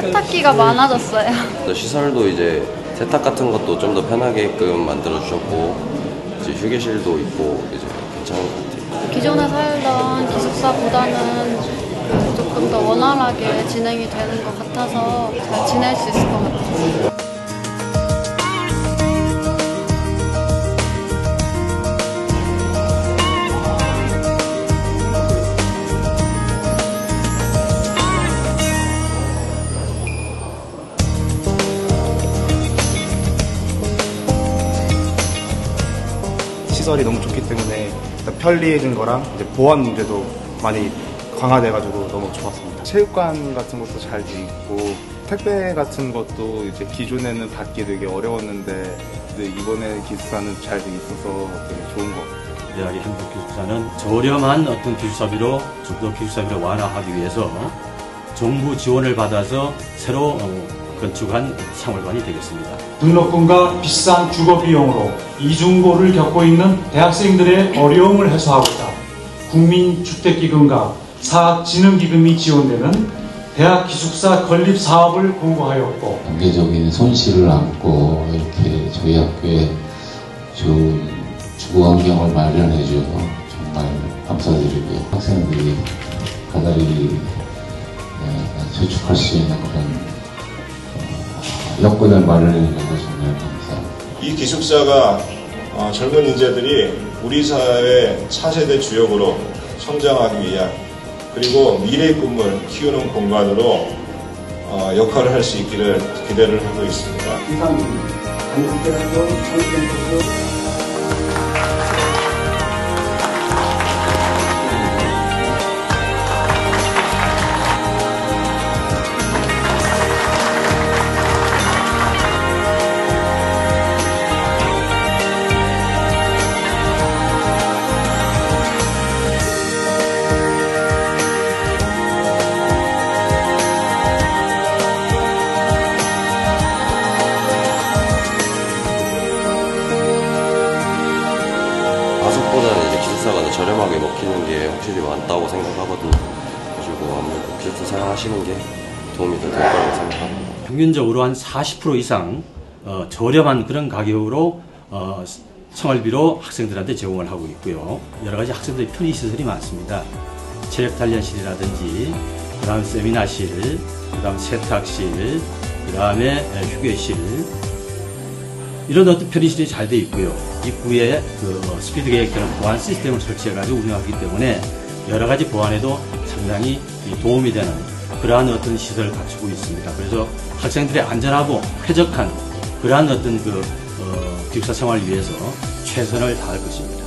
세탁기가 많아졌어요. 또 시설도 이제 세탁 같은 것도 좀 더 편하게끔 만들어 주셨고 이제 휴게실도 있고 이제 괜찮은 것 같아요. 기존에 살던 기숙사보다는 그 조금 더 원활하게 진행이 되는 것 같아서 잘 지낼 수 있을 것 같아요. 시설이 너무 좋기 때문에 일단 편리해진 거랑 이제 보안 문제도 많이 강화돼가지고 너무 좋았습니다. 체육관 같은 것도 잘 돼 있고 택배 같은 것도 이제 기존에는 받기 되게 어려웠는데 이번에 기숙사는 잘 돼 있어서 되게 좋은 것 같아요. 대학의 행복 기숙사는 저렴한 어떤 기숙사비로 좀 더 기숙사비를 완화하기 위해서 정부 지원을 받아서 새로 어, 건축한 생활관이 되겠습니다. 등록금과 비싼 주거 비용으로 이중고를 겪고 있는 대학생들의 어려움을 해소하고자 국민주택기금과 사학진흥기금이 지원되는 대학 기숙사 건립 사업을 공고하였고 단계적인 손실을 안고 이렇게 저희 학교에 좋은 주거 환경을 마련해 주셔서 정말 감사드리고요. 학생들이 가다리 에, 저축할 수 있는 그런 어, 여건을 마련해 주셔서 정말 감사합니다. 이 기숙사가 어, 젊은 인재들이 우리 사회의 차세대 주역으로 성장하기 위한 그리고 미래의 꿈을 키우는 공간으로 어, 역할을 할 수 있기를 기대를 하고 있습니다. 가족보다는 이제 기숙사가 더 저렴하게 먹히는 게 확실히 많다고 생각하거든요. 그리고 아무래도 기숙사 사용하시는 게 도움이 더 될 거라고 생각합니다. 평균적으로 한 40% 이상 어, 저렴한 그런 가격으로 어, 생활비로 학생들한테 제공을 하고 있고요. 여러 가지 학생들의 편의 시설이 많습니다. 체력 단련실이라든지, 그 다음 세미나실, 그 다음 세탁실, 그 다음에 휴게실, 이런 어떤 편의시설이 잘 돼 있고요. 입구에 그 어, 스피드 계획되는 보안 시스템을 설치해가지고 운영하기 때문에 여러 가지 보안에도 상당히 이 도움이 되는 그러한 어떤 시설을 갖추고 있습니다. 그래서 학생들의 안전하고 쾌적한 그러한 어떤 그 어, 기숙사 생활을 위해서 최선을 다할 것입니다.